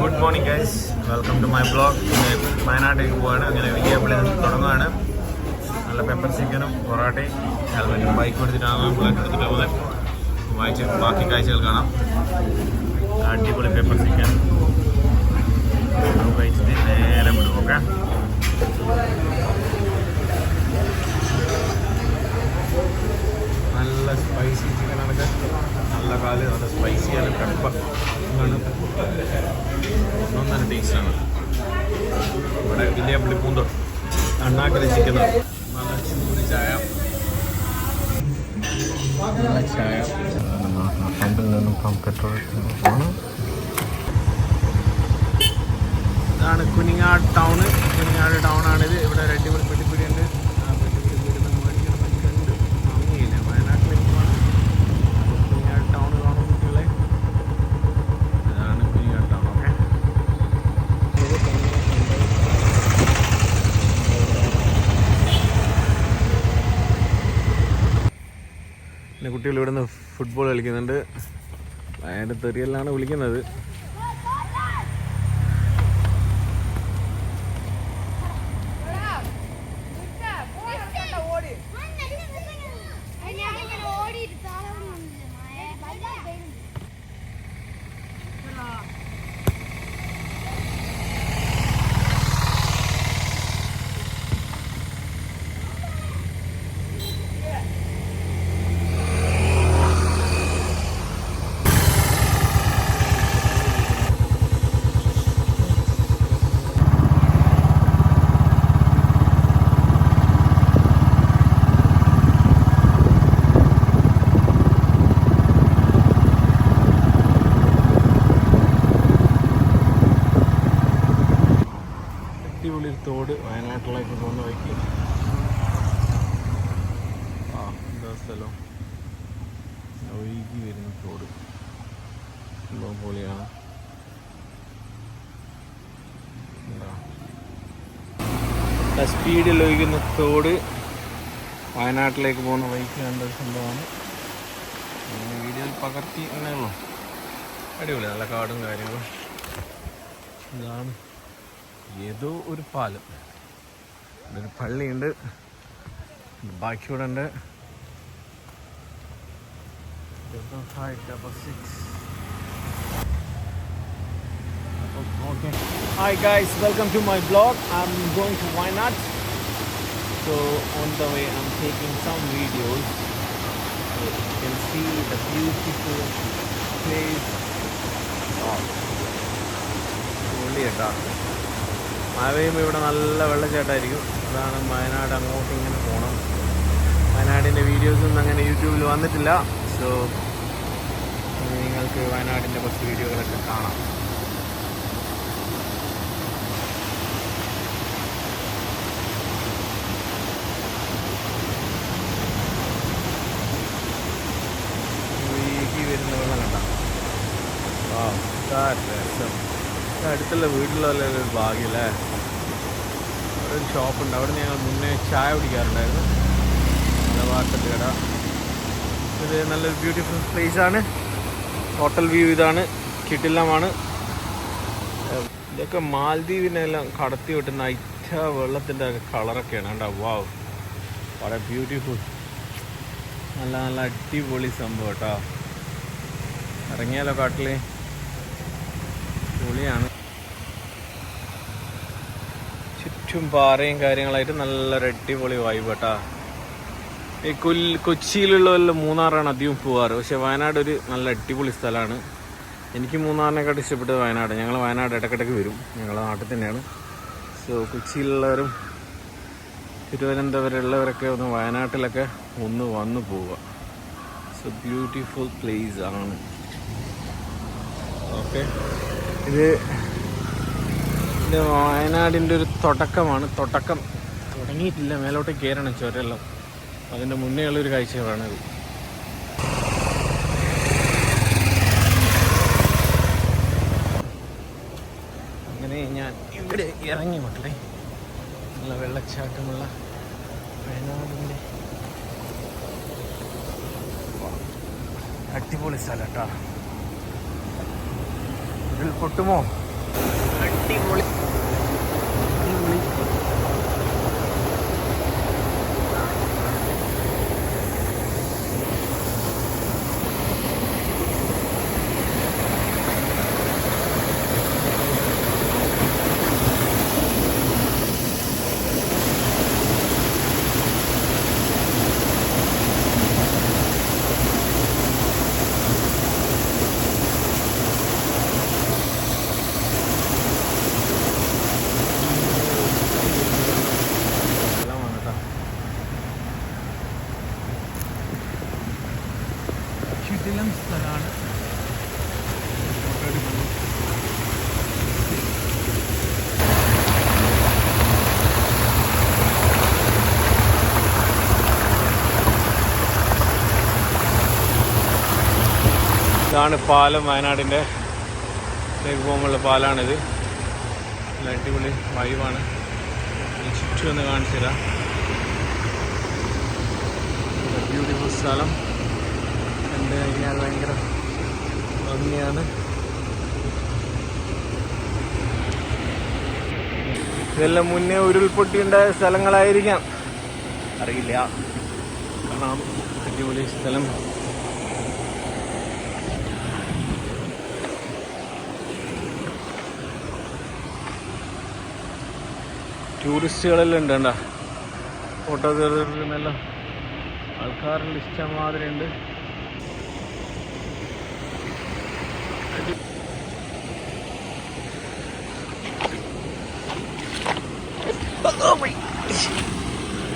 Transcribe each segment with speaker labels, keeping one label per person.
Speaker 1: Good morning guys welcome to my blog വയനാട്ടിലേക്ക് പോവാണ് അങ്ങനെ വലിയ പള്ളി തുടങ്ങുകയാണ്. നല്ല പെപ്പർ ചിക്കനും പൊറാട്ടയും ഹെൽമെറ്റും ബൈക്ക് എടുത്തിട്ടാണ് ബ്ലോക്ക് എടുത്തിട്ട് പോകുന്നത്. വായിച്ച് ബാക്കി കാഴ്ചകൾ കാണാം. അടിപൊളി പെപ്പർ ചിക്കൻ കഴിച്ചിട്ട് നേരെ വിടും ഓക്കെ? നല്ല സ്പൈസി ചിക്കനാണ് നല്ല കാൽ നല്ല സ്പൈസിയാണ് പെപ്പർ ആണ് ഒന്നൊന്നര ടേസ്റ്റാണ് ഇവിടെ വലിയ പുള്ളി പൂന്തോ അണ്ണാക്കര ചിക്കൻ നല്ല ചൂട് ചായ. നല്ല ചായ. പമ്പിൽ നിന്നും പെട്രോൾ ഇതാണ് കുനിങ്ങാട് ടൗണ് കുനിങ്ങാട് ടൗൺ ആണിത്. ഇവിടെ ഒരു അടിപൊളി ഉണ്ട് ആ പെട്ടിപ്പിടി വീട് നമ്മൾ മേടിക്കണം എന്നൊക്കെ ഉണ്ട് വാങ്ങിയില്ല വയനാട്ടിലേക്ക് പോകണം കുനിങ്ങാട് ടൗൺ കാണും കുട്ടികളെ ഇതാണ് കുനിങ്ങാട് ടൗൺ ഓക്കെ പിന്നെ കുട്ടികൾ ഇവിടെ നിന്ന് ഫുട്ബോൾ കളിക്കുന്നുണ്ട്. വയനാട് തെറിയലാണ് വിളിക്കുന്നത്
Speaker 2: ഞാനിങ്ങനെ ഓടിയിട്ട് താളം
Speaker 1: അടിപൊളി ഒരു തോട് വയനാട്ടിലേക്ക് പോകുന്ന വഴിക്ക് ആ എന്താ സ്ഥലം ഒഴുകി വരുന്ന തോട് സംഭവം പൊളിയാണ് എന്താ സ്പീഡിൽ ഒഴുകുന്ന വയനാട്ടിലേക്ക് പോകുന്ന ബൈക്ക് കണ്ട സംഭവമാണ് വീഡിയോ പകർത്തി ഉള്ളൂ അടിപൊളി നല്ല കാടും കാര്യങ്ങളും ഇതാണ് ഏതോ ഒരു പാലം ഒരു പള്ളിയുണ്ട് ബാക്കി ഇവിടെ ഉണ്ട് Okay. Hi guys, welcome to my vlog. I'm going to Wynad. So on the way I'm taking some videos. So you can see the beautiful place. കേട്ടോ മഴ പെയ്യുമ്പോൾ ഇവിടെ നല്ല വെള്ളച്ചാട്ടമായിരിക്കും. അതാണ് വയനാട് അങ്ങോട്ട് ഇങ്ങനെ പോകണം വയനാടിന്റെ വീഡിയോസൊന്നും അങ്ങനെ യൂട്യൂബിൽ വന്നിട്ടില്ല. സോ നിങ്ങൾക്ക് വയനാടിന്റെ കുറച്ച് വീഡിയോകളൊക്കെ കാണാം ഒഴുകി വരുന്ന വെള്ളം കണ്ട ആ അടുത്തുള്ള വീട്ടിലുള്ള ഒരു ഭാഗ്യല്ലേ അവിടെ ഒരു ഷോപ്പുണ്ട് അവിടെ ഞങ്ങൾ മുന്നേ ചായ കുടിക്കാറുണ്ടായിരുന്നു. മലബാർക്കത്ത് കട. ഇത് നല്ലൊരു ബ്യൂട്ടിഫുൾ പ്ലേസ് ആണ്. ഹോട്ടൽ വ്യൂ ഇതാണ്. കിട്ടില്ലമാണ് ഇതൊക്കെ മാലദ്വീപിനെല്ലാം കടത്തി വിട്ടുന്ന അയച്ച വെള്ളത്തിന്റെ കളറൊക്കെയാണ് കണ്ട? വാവ് വളരെ ബ്യൂട്ടിഫുൾ നല്ല നല്ല അടിപൊളി സംഭവം കേട്ടോ. ഇറങ്ങിയാലോ കാട്ടിൽ? പൊളിയാണ് ചുറ്റും പാറയും കാര്യങ്ങളായിട്ട് നല്ലൊരു അടിപൊളി വൈബ് കേട്ടാ ഈ കൊൽ കൊച്ചിയിലുള്ളവരെല്ലാം മൂന്നാറാണ് അധികം പോവാറ്. പക്ഷെ വയനാട് ഒരു നല്ല അടിപൊളി സ്ഥലമാണ്. എനിക്ക് മൂന്നാറിനെക്കാട്ട് ഇഷ്ടപ്പെട്ടത് വയനാട്. ഞങ്ങൾ വയനാട് ഇടയ്ക്കിടയ്ക്ക് വരും. ഞങ്ങളുടെ നാട്ടിൽ തന്നെയാണ്. സോ കൊച്ചിയിലുള്ളവരും തിരുവനന്തപുരമുള്ളവരൊക്കെ ഒന്ന് വയനാട്ടിലൊക്കെ ഒന്ന് വന്നു പോവുക. സോ ബ്യൂട്ടിഫുൾ പ്ലേസ് ആണ്. ഓക്കെ ഇത് വയനാടിന്റെ ഒരു തുടക്കമാണ്. തുടക്കം തുടങ്ങിയിട്ടില്ല. മേലോട്ട് കയറണം ചുരെല്ലാം അതിന്റെ മുന്നേ ഉള്ളൊരു കാഴ്ചകളാണിത് അങ്ങനെ ഞാൻ ഇവിടെ ഇറങ്ങി മക്കളെ. നല്ല വെള്ളച്ചാട്ടമുള്ള വയനാടിന്റെ അടിപൊളി സ്ഥലം കേട്ടോ. ഇതിൽ പൊട്ടുമോ
Speaker 2: അടിപൊളി.
Speaker 1: ഇതാണ് പാലം വയനാടിന്റെ ലേക്ക് പോകുമ്പോഴുള്ള പാലാണിത്. നല്ല അടിപൊളി വൈവാണ് ചുറ്റും ഒന്ന് കാണിച്ചു തരാം. ബ്യൂട്ടിഫുൾ സ്ഥലം. കണ്ടു കഴിഞ്ഞാൽ ഭയങ്കര ഭംഗിയാണ്. ഇതെല്ലാം മുന്നേ ഉരുൾപൊട്ടി ഉണ്ടായ സ്ഥലങ്ങളായിരിക്കാം. അറിയില്ല. കാണാം. അടിപൊളി സ്ഥലം. ടൂറിസ്റ്റുകളെല്ലാം ഉണ്ട് കണ്ട ഫോട്ടോ തീർന്നെല്ലാം ആൾക്കാരെല്ലാം ഇഷ്ടംമാതിരി ഉണ്ട്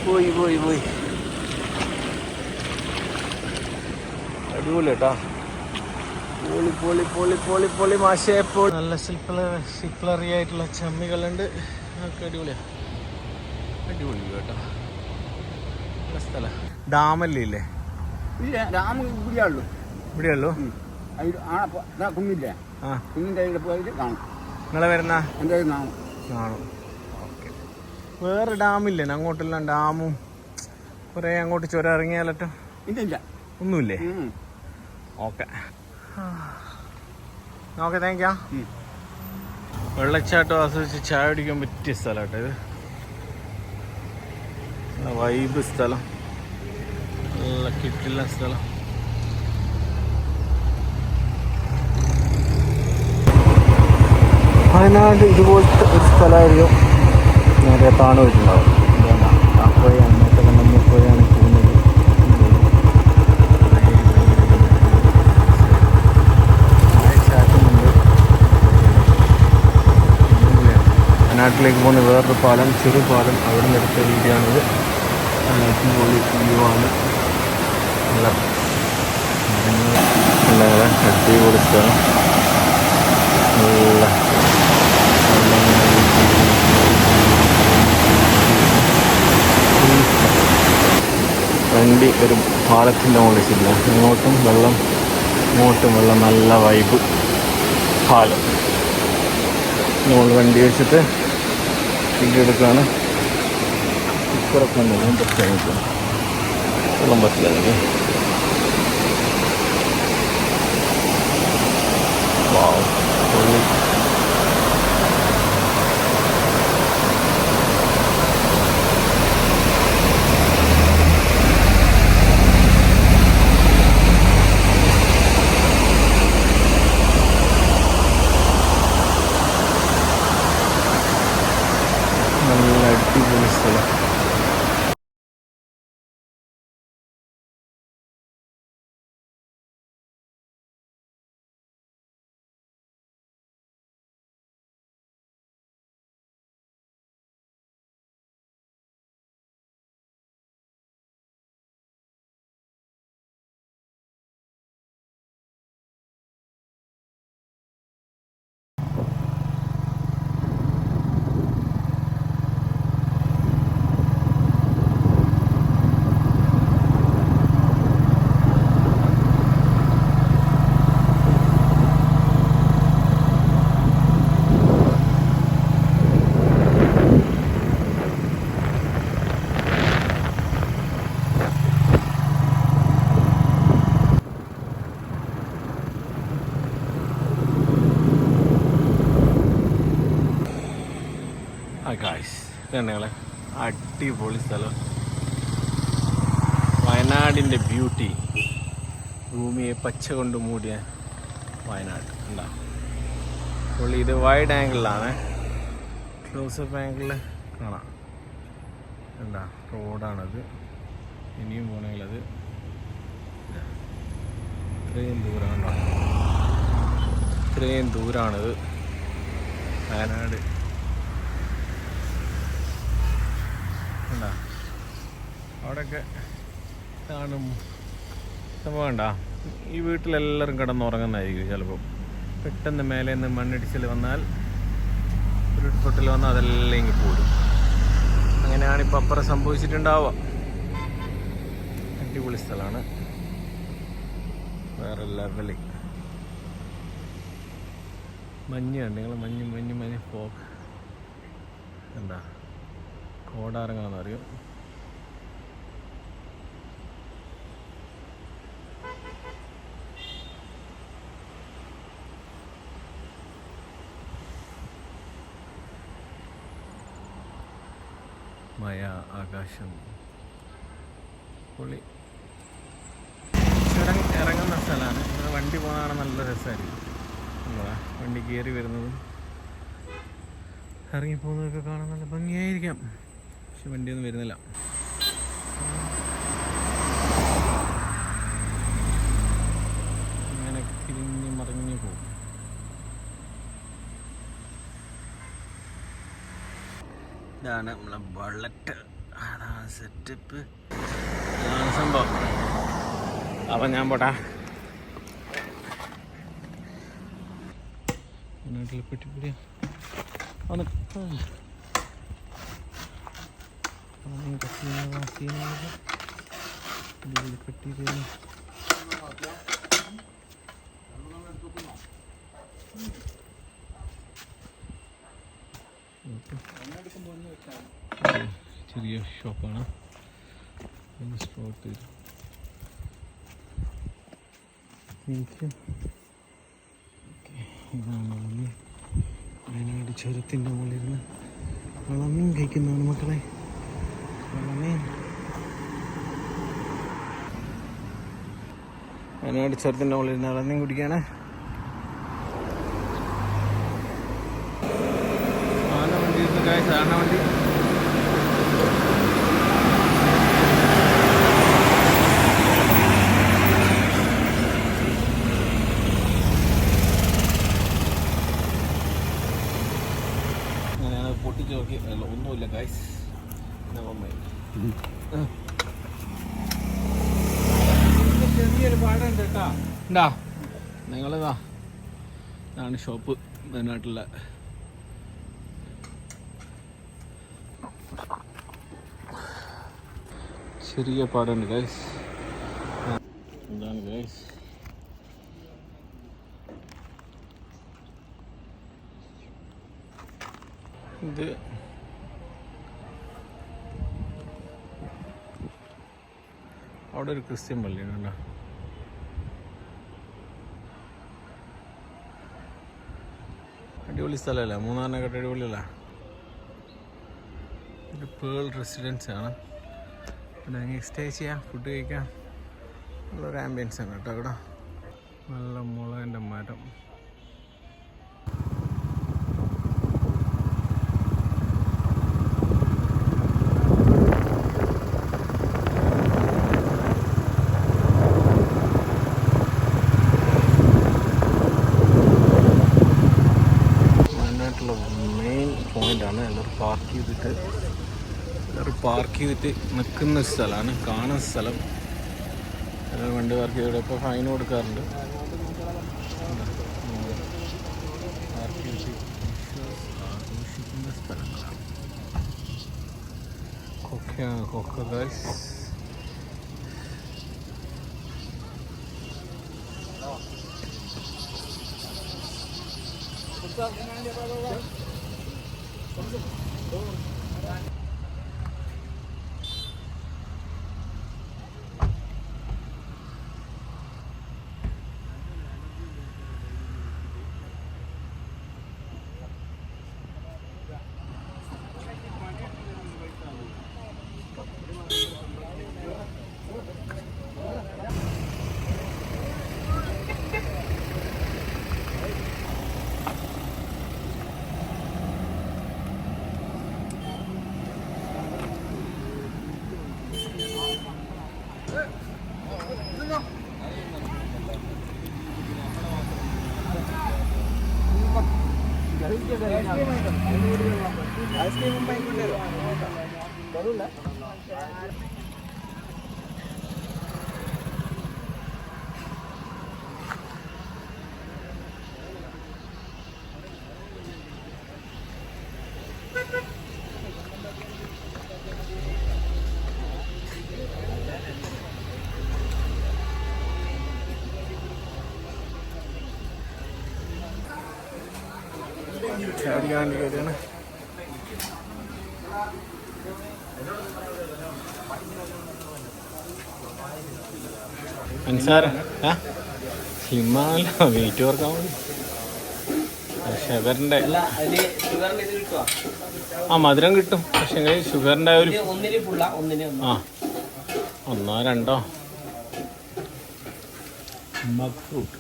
Speaker 1: പോയി പോയി പോയി. അടിപൊളി കേട്ടാ പൊളി പൊളി പൊളി പൊളി പൊളി. മാശയപ്പോൾ നല്ല സിപ്ലറി ആയിട്ടുള്ള ചമ്മികളുണ്ട്. ഒക്കെ അടിപൊളിയാ. അടിപൊളി കേട്ടോ. സ്ഥലം. ഡാമല്ലേ ഇല്ലേ
Speaker 2: ഡാം ഇവിടെയുള്ളൂ
Speaker 1: ഇവിടെയുള്ളൂ
Speaker 2: ആ കുഞ്ഞിന്റെ പോയിട്ട് കാണും.
Speaker 1: നിങ്ങളെ വരുന്ന?
Speaker 2: എന്റെ കയ്യിൽ കാണും.
Speaker 1: കാണും. ഓക്കെ. വേറെ ഡാമില്ലേ? അങ്ങോട്ടെല്ലാം ഡാമും കുറേ അങ്ങോട്ട് ചുരം ഇറങ്ങിയാലോ
Speaker 2: ഇല്ല ഇല്ല
Speaker 1: ഒന്നുമില്ലേ. Okay okay thank you. വെള്ളച്ചാട്ടം ആസ്വദിച്ച് ചായ കുടിക്കാൻ പറ്റിയ സ്ഥലം കേട്ടോ ഇത്. വൈബ് സ്ഥലം. നല്ല കിട്ടില്ല സ്ഥലം. വയനാട് ഇതുപോലത്തെ ഒരു സ്ഥലമായിരിക്കും. നേരെ താണു വെച്ചിട്ടുണ്ടാവും വയനാട്ടിലേക്ക് പോകുന്ന വേറൊരു പാലം ചെറു പാലം അവിടെ നിന്ന് എടുത്ത രീതിയാണിത് അടിപൊളി വ്യൂ ആണ്. നല്ല നല്ല അടിപൊളി സ്ഥലം. നല്ല വണ്ടി ഒരു പാലത്തിന്റെ മുകളിൽ ചില്ല ഇങ്ങോട്ടും വെള്ളം ഇങ്ങോട്ടും വെള്ളം നല്ല വൈബ് പാലം. നമ്മൾ വണ്ടി വെച്ചിട്ട് വീഡിയോ എടുക്കുകയാണ് വന്നു പ്രത്യേകിച്ച് വെള്ളം പറ്റില്ല എനിക്ക്. വാവ്. ഞങ്ങളെ അടിപൊളി സ്ഥലം. വയനാടിന്റെ ബ്യൂട്ടി ഭൂമിയെ പച്ച കൊണ്ട് മൂടിയ വയനാട്. എന്താ പുള്ളി ഇത് വൈഡ് ആംഗിളിലാണ് ക്ലോസപ്പ് ആംഗിളിൽ കാണാം. എന്താ റോഡാണത് ഇനിയും പോകണമെങ്കിൽ അത് ഇതാ. ഇത്രയും ദൂരമാണ് ഇത്രയും ദൂരമാണിത് വയനാട്. കണ്ടാ അവിടെയൊക്കെ കാണും. സംഭവം കണ്ടാ? ഈ വീട്ടിലെല്ലാവരും കിടന്നുറങ്ങുന്നതായിരിക്കും ചിലപ്പോൾ പെട്ടെന്ന് മേലെ നിന്ന് മണ്ണിടിച്ചിൽ വന്നാൽ ഒരു തൊട്ടിൽ വന്നാൽ അതെല്ലാം ഇങ്ങ് പോരും. അങ്ങനെയാണ് ഇപ്പം അപ്പുറം സംഭവിച്ചിട്ടുണ്ടാവുക. അടിപൊളി സ്ഥലമാണ്. വേറെ ലെവലിൽ മഞ്ഞ് കണ്ട്? നിങ്ങൾ മഞ്ഞ് മഞ്ഞ് മഞ്ഞ്. പോക്ക് എന്താ? കോടാറങ്ങാന്ന് അറിയും. മയ ആകാശം. പുള്ളി. ചുരം ഇറങ്ങുന്ന സ്ഥലമാണ്. ഇവിടെ വണ്ടി പോകാനാണ് നല്ല രസമായിരിക്കും. എന്താ വണ്ടി കയറി വരുന്നതും ഇറങ്ങി പോകുന്നതൊക്കെ കാണാൻ നല്ല ഭംഗിയായിരിക്കാം. പക്ഷെ വണ്ടിയൊന്നും വരുന്നില്ല. അങ്ങനെ തിരിഞ്ഞ് മറിഞ്ഞ് പോകും. ഇതാണ് നമ്മളെ ബുള്ളറ്റ് അതാണ് സെറ്റപ്പ് ഇതാണ് സംഭവം. അപ്പം ഞാൻ പോട്ടാ. നാട്ടിൽ പെട്ടിപ്പിടിയാ. ഒന്ന്. കെട്ടി ചെറിയ ഷോപ്പാണ്. സ്പോട്ട് ഇതാണ് വയനാട് ചുരത്തിന്റെ മുകളിലിരുന്ന് വളമീൻ കഴിക്കുന്നതാണ് മക്കളെ. വളമീൻ വയനാട് ചുരത്തിന്റെ മുകളിൽ നിറഞ്ഞും കുടിക്കാണ് ആന വണ്ടി ഇരുന്ന് കാഴ്ച ആന വണ്ടി അങ്ങനെയാണ് പൊട്ടിച്ച് നോക്കി അല്ല ഒന്നുമില്ല ഗൈസ് ചെറിയൊരു പാടുണ്ട് കേട്ടാ ഉണ്ടാ നിങ്ങളിതാ ഇതാണ് ഷോപ്പ് വയനാട്ടിലെ. ചെറിയ പാടുണ്ട് ഗൈസ് എന്താണ് ഗൈസ് ഇത് അവിടെ ഒരു ക്രിസ്ത്യൻ പള്ളിയാണ് കേട്ടോ. അടിപൊളി സ്ഥലമല്ലേ? മൂന്നാറിനെക്കാട്ട് അടിപൊളിയല്ല? ഇത് പേൾ റെസിഡൻസ് ആണ്. ഇവിടെ നിങ്ങൾക്ക് സ്റ്റേ ചെയ്യാം ഫുഡ് കഴിക്കാം. നല്ലൊരു ആംബിയൻസ് ആണ് കേട്ടോ അവിടെ നല്ല മുളകിന്റെ മരം. ചെയ്തിട്ട് നിൽക്കുന്ന ഒരു സ്ഥലമാണ്. കാണുന്ന സ്ഥലം. വണ്ടി പാർക്ക് ചെയ്യുക ഇപ്പോൾ ഫൈൻ കൊടുക്കാറുണ്ട്. പാർക്ക് ചെയ്ത് ആഘോഷിക്കുന്ന കൊക്ക ಐಸ್ ಕ್ರೀಮ್ വെയിറ്റ് ഓർക്കാൻ വേണ്ടി
Speaker 3: ഷുഗറിന്റെ ഷുഗറിന്റെ
Speaker 1: ആ മധുരം കിട്ടും. പക്ഷേ ഷുഗറിന്റെ ഒരു
Speaker 3: ഫുള്ള ഒന്നിന് ഒന്ന്.
Speaker 1: ആ. ഒന്നോ രണ്ടോ? മഗ് ഫ്രൂട്ട്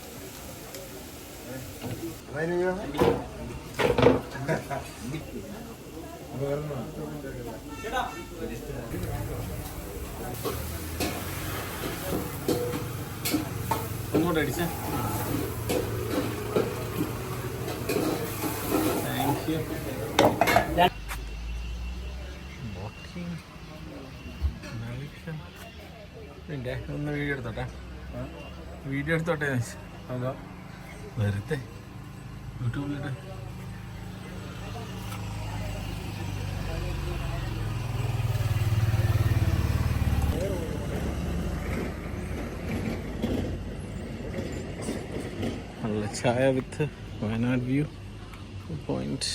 Speaker 1: ഒന്നുകൂടെ അടിച്ച താങ്ക് യു Walking. ഒന്ന് വീഡിയോ എടുത്തോട്ടെ? വീഡിയോ എടുത്തോട്ടെ വെറുതെ. യൂട്യൂബിലിട്ട് നല്ല ചായ വിത്ത് വയനാട് വ്യൂ. പോയിന്റ്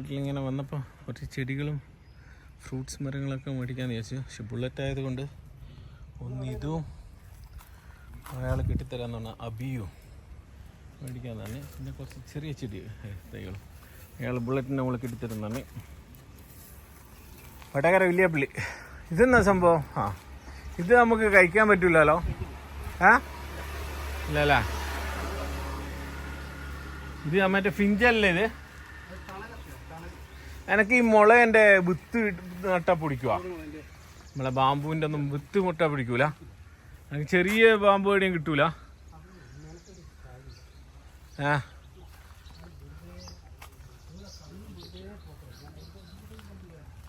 Speaker 1: വയനാട്ടിൽ ഇങ്ങനെ വന്നപ്പോൾ കുറച്ച് ചെടികളും ഫ്രൂട്ട്സ് മരങ്ങളൊക്കെ മേടിക്കാമെന്ന് വിചാരിച്ചു. പക്ഷെ ബുള്ളറ്റ് ആയതുകൊണ്ട് ഒന്ന് ഇതും അയാൾ കെട്ടിത്തരാന്ന് പറഞ്ഞാൽ അബിയും മേടിക്കാന്നാണ് പിന്നെ കുറച്ച് ചെറിയ ചെടി തൈകളും. അയാൾ ബുള്ളറ്റിന് നമ്മൾ കെട്ടിത്തരുന്നതാണ് വടകര വലിയപ്പള്ളി ഇതെന്നാ സംഭവം? ആ ഇത് നമുക്ക് കഴിക്കാൻ പറ്റില്ലല്ലോ ആ? ഇല്ലല്ലേ? ഇത് മറ്റേ ഫിഞ്ചല്ലേ ഇത്? എനക്ക് ഈ മുളേന്റെ വിത്ത് നട്ട പിടിക്കുക നമ്മളെ ബാമ്പുവിന്റെ ഒന്നും വിത്ത് മുട്ട പിടിക്കൂല. എനിക്ക് ചെറിയ ബാമ്പു എവിടെയും കിട്ടൂല.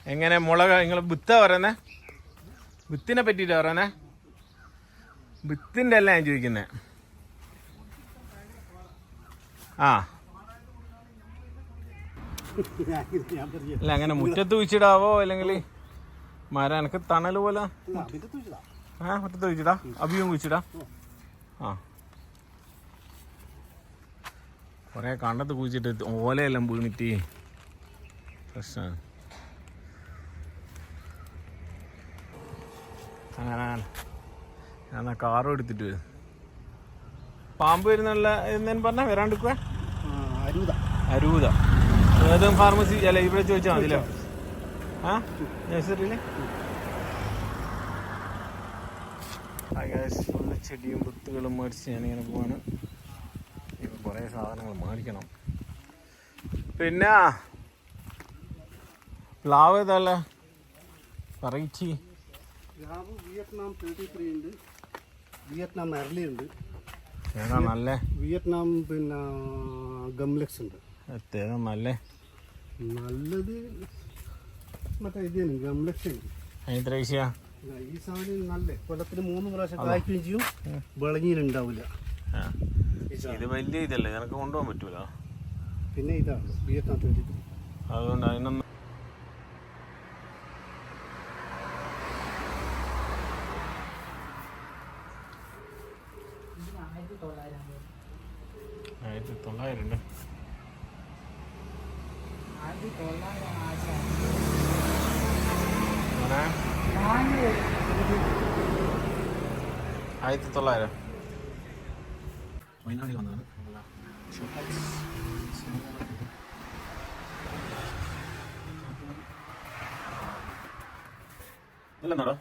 Speaker 1: എങ്ങനെ മുളക് നിങ്ങൾ വിത്താ പറയുന്നേ? വിത്തിനെ പറ്റിയിട്ടാ പറയുന്നേ? വിത്തിന്റെ അല്ല ഞാൻ ചോദിക്കുന്നേ. ആ. അല്ല അങ്ങനെ മുറ്റത്ത് വെച്ചിടാവോ അല്ലെങ്കിൽ മരം എനക്ക് തണൽ പോലെ? ആ മുറ്റത്ത് വെച്ചിടാ അഭിയും കുഴിച്ചിടാ? ആ. കുറേ കണ്ടത്ത് കുഴിച്ചിട്ട് ഓലയെല്ലാം വീണിട്ട് പ്രശ്നമാണ് അങ്ങനെ ഞാൻ കാറും എടുത്തിട്ട് വരും. പാമ്പ് വരുന്നുള്ള എന്നു പറഞ്ഞാൽ വരാണ്ടിക്കുക
Speaker 2: അരൂത.
Speaker 1: അരൂത. ഏതും ഫാർമസി അല്ല ഇവിടെ ചോദിച്ചാൽ അല്ലേ ആ? നഴ്സറിയിലെ? ഫുള്ള് ചെടിയും വിത്തുകളും മേടിച്ച് ഞാനിങ്ങനെ പോവാണ്. ഇപ്പം കുറേ സാധനങ്ങൾ മേടിക്കണം. പിന്നെ പ്ലാവ് ഏതല്ല വെറൈറ്റി.
Speaker 4: വിയറ്റ്നാം തേർട്ടി ത്രീ ഉണ്ട്. വിയറ്റ്നാം അരളി ഉണ്ട്.
Speaker 1: ഏതാ നല്ല?
Speaker 4: വിയറ്റ്നാം പിന്നെ ഗംലക്സ് ഉണ്ട്.
Speaker 1: ഏതാ നല്ല?
Speaker 4: നല്ലത് മറ്റേ ഇത് തന്നെ
Speaker 1: പൈസ?
Speaker 4: ഈ സാധനം നല്ല കൊല്ലത്തിന് മൂന്ന് പ്രാവശ്യം കായ്ക്കുകയും ചെയ്യും
Speaker 1: ഇത് വലിയ ഇതല്ലേ നിനക്ക് കൊണ്ടുപോകാൻ പറ്റൂല?
Speaker 4: പിന്നെ ഇതാണ് വിയറ്റ്നാം
Speaker 1: അതുകൊണ്ട് അതിനൊന്നും ആയിരത്തി തൊള്ളായിരം ഉണ്ട് എങ്ങനെ? ആയിരത്തി തൊള്ളായിരം വയനാട് വന്നതാണ് ഇല്ലെന്നാടോ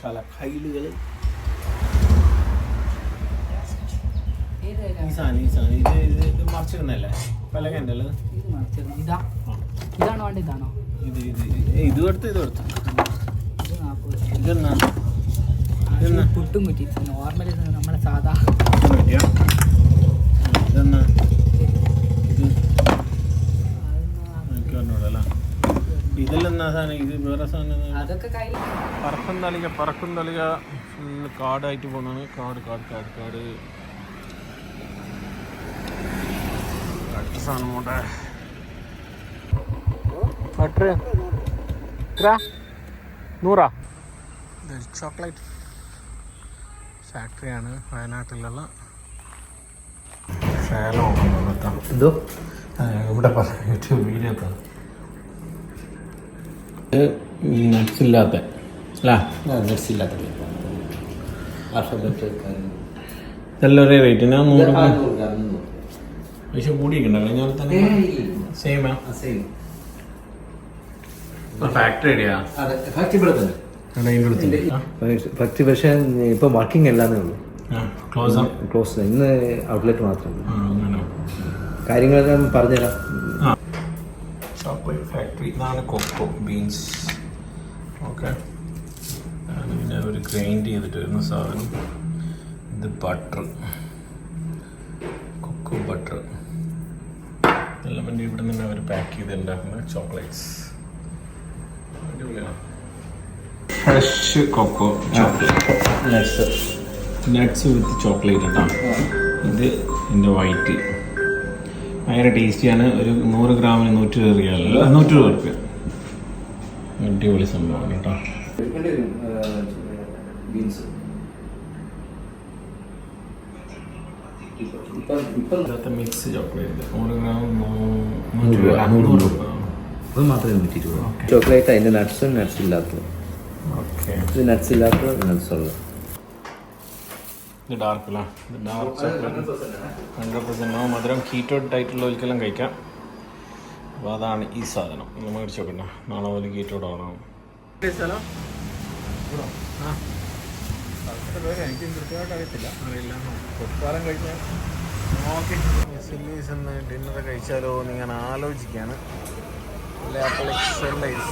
Speaker 1: കാല കയ്യിലുകൾ ഈ സാധനം ഈ സാധനം ഇത് ഇത് മറിച്ചിടുന്നല്ലേ
Speaker 5: മറിച്ചത് ഇതാ ഇതാണോ വേണ്ട ഇതാണോ?
Speaker 1: ഇത് ഇത് ഇത്. കൊടുത്ത് ഇത് കൊടുത്ത് ഇതെന്നാ? ഇതെന്നാ?
Speaker 5: പുട്ടും കുറ്റി. നോർമൽ നമ്മളെ സാധാ
Speaker 1: ഇതെന്നാ ഇത് എനിക്ക് പറഞ്ഞോളല്ല ഇതെല്ലാം എന്നാ സാധനം ഇത് വേറെ സാധനം എന്നാ?
Speaker 5: അതൊക്കെ കയ്യിൽ
Speaker 1: പറക്കും തളിക പറക്കും തളിക. കാടായിട്ട് പോകുന്നതാണ് കാട് കാട് കാട് കാട്. അടുത്ത സാധനം പോട്ടെ എത്ര നൂറാ? ഇതൊരു ചോക്ലേറ്റ് ഫാക്ടറിയാണ് വയനാട്ടിലുള്ള
Speaker 3: സേലം
Speaker 1: ഇവിടെ പറഞ്ഞു വീഡിയോ നട്സ് ഇല്ലാത്ത അല്ല?
Speaker 3: നട്സില്ലാത്ത
Speaker 1: ഇതെല്ലാം ഒരേ റേറ്റ് ഞാൻ നൂറ് പൈസ തന്നെ സെയിമാ ഫാക്ടറി എവിടെയാ
Speaker 3: ഫാക്ടറി ഇവിടെ തന്നെ.
Speaker 1: അതിന്റെ
Speaker 3: ഫാക്ടറി പക്ഷേ ഇപ്പം വർക്കിംഗ് അല്ലാന്നേ ഉള്ളൂ.
Speaker 1: ക്ലോസ്
Speaker 3: ക്ലോസ് ഇന്ന് ഔട്ട്ലെറ്റ് മാത്രമേ കാര്യങ്ങളെല്ലാം പറഞ്ഞുതരാം.
Speaker 1: ചോക്ലേറ്റ് ഫാക്ടറി ഇതാണ് കൊക്കോ ബീൻസ്. ഓക്കെ. പിന്നെ ഒരു ഗ്രൈൻഡ് ചെയ്തിട്ട് വരുന്ന സാധനം. ഇത് ബട്ടർ. Cocoa butter. എല്ലാം വേണ്ടി ഇവിടെ നിന്ന് അവർ പാക്ക് ചെയ്ത് ഉണ്ടാക്കുന്ന ചോക്ലേറ്റ്സ്. അടിപൊളിയാണ്. Fresh cocoa chocolate.
Speaker 3: Nuts
Speaker 1: nuts with chocolate ഇട്ടാണ് ഇത് എന്റെ വൈറ്റ്. ഭയങ്കര ടേസ്റ്റിയാണ്. ഒരു നൂറ് ഗ്രാമിന് നൂറ്റി റിയാൽ നൂറ്റി രൂപ റുപ്യ അടിപൊളി സംഭവമാണ് കേട്ടോ. Mix chocolate. നൂറ് ഗ്രാം
Speaker 3: നൂറ് രൂപ, നൂറ്
Speaker 1: നൂറ്
Speaker 3: രൂപ. അത് മാത്രമേ നൂറ്റി ഇരുപത് ചോക്ലേറ്റ് അതിന്റെ നട്ട്സും നട്ട്സ് ഇല്ലാത്തത്.
Speaker 1: ഓക്കെ.
Speaker 3: ഇത് നട്ട്സ് ഇല്ലാത്തത് നട്ട്സ് ഉള്ളത്
Speaker 1: ഇത് ഡാർക്ക് അല്ല? ഇത് ഡാർക്ക് ചോക്ലേറ്റ് ഹൺഡ്രഡ് പെർസെന്റ് ആ മധുരം കീറ്റോ ഡയറ്റുള്ള ഒരിക്കലും കഴിക്കാം. അപ്പോൾ അതാണ് ഈ സാധനം. നമ്മൾ മേടിച്ച് നോക്കണ്ട നാളെ പോലെ സ്ഥലം ആ.
Speaker 2: എനിക്ക്
Speaker 1: ഡിന്നർ കഴിച്ചാലോ എന്ന് ഞാൻ ആലോചിക്കുകയാണ് ലൈസ്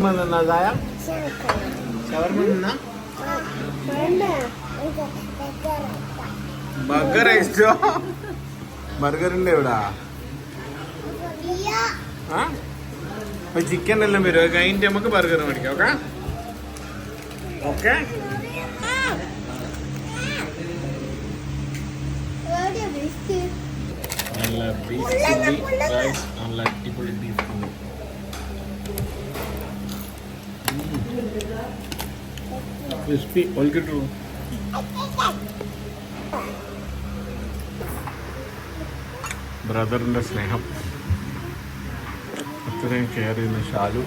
Speaker 1: ചായ ഷവർമ നിന്നാ ബർഗർ ഇഷ്ടോ ബർഗറിന്റെ എവിടാ അപ്പൊ ചിക്കൻ എല്ലാം വരും. കഴിഞ്ഞിട്ട് നമുക്ക് ബർഗർ മേടിക്കാം ഓക്കെ? ഓക്കെ? നല്ല ബീഫ് റൈസ് നല്ല അടിപൊളി ബീഫ് ക്രിസ്പി ഒലിക്കിട്ടുള്ളൂ ബ്രദറിന്റെ സ്നേഹം. അത്രയും കെയർ ചെയ്യുന്ന ഷാലു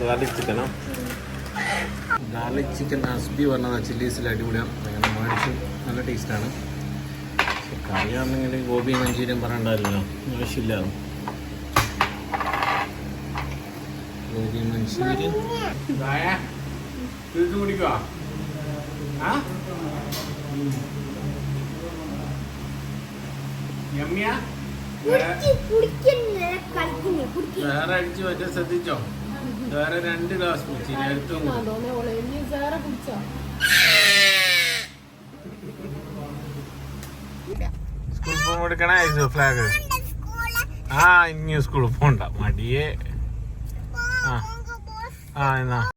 Speaker 1: ഗാർലിക് ചിക്കനോ ഗാർലിക് ചിക്കൻ ഹസ്ബി പറഞ്ഞതാണ് ചില്ലീസിൽ അടിപൊളിയാണ് അങ്ങനെ മേടിച്ച് നല്ല ടേസ്റ്റാണ് കറിയാണെങ്കിൽ ഗോബി മഞ്ചൂരിയൻ പറയണ്ടല്ലോ ആവശ്യമില്ല. ഗോബി മഞ്ചൂരിയൻ കുടിക്കോ ആ യമ്മിയാ വേറെ അടിച്ച് മറ്റേ ശ്രദ്ധിച്ചോ? വേറെ രണ്ട് ഗ്ലാസ് കുടിച്ചു നേരത്തും സ്കൂൾ പോകുമ്പോൾ എടുക്കണ ഫ്ലാഗ് ആ ഇനി സ്കൂളിൽ പോണ്ട. മടിയേ. ആ ആ എന്നാ